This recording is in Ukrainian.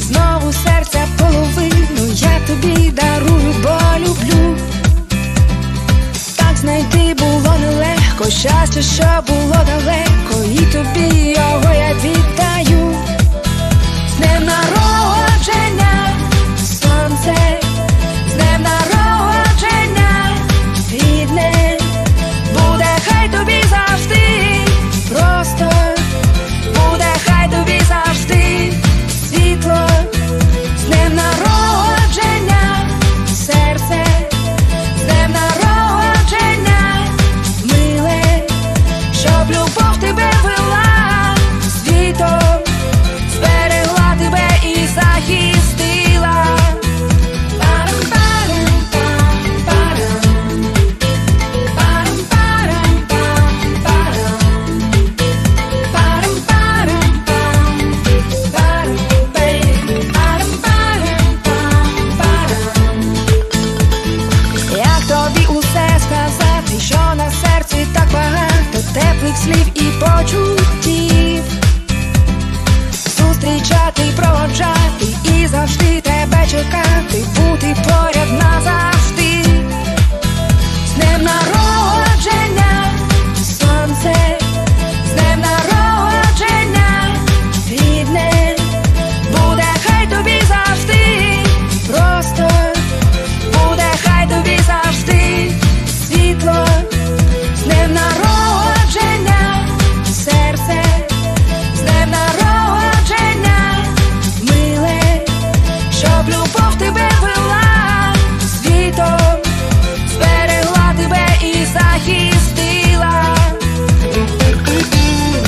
знову серця половину, я тобі дарую, бо люблю. Так знайти було нелегко, щастя, що було далеко, і тобі так багато теплих слів і почуттів. Зустрічати, проводжати і завжди тебе чекати, бути поряд.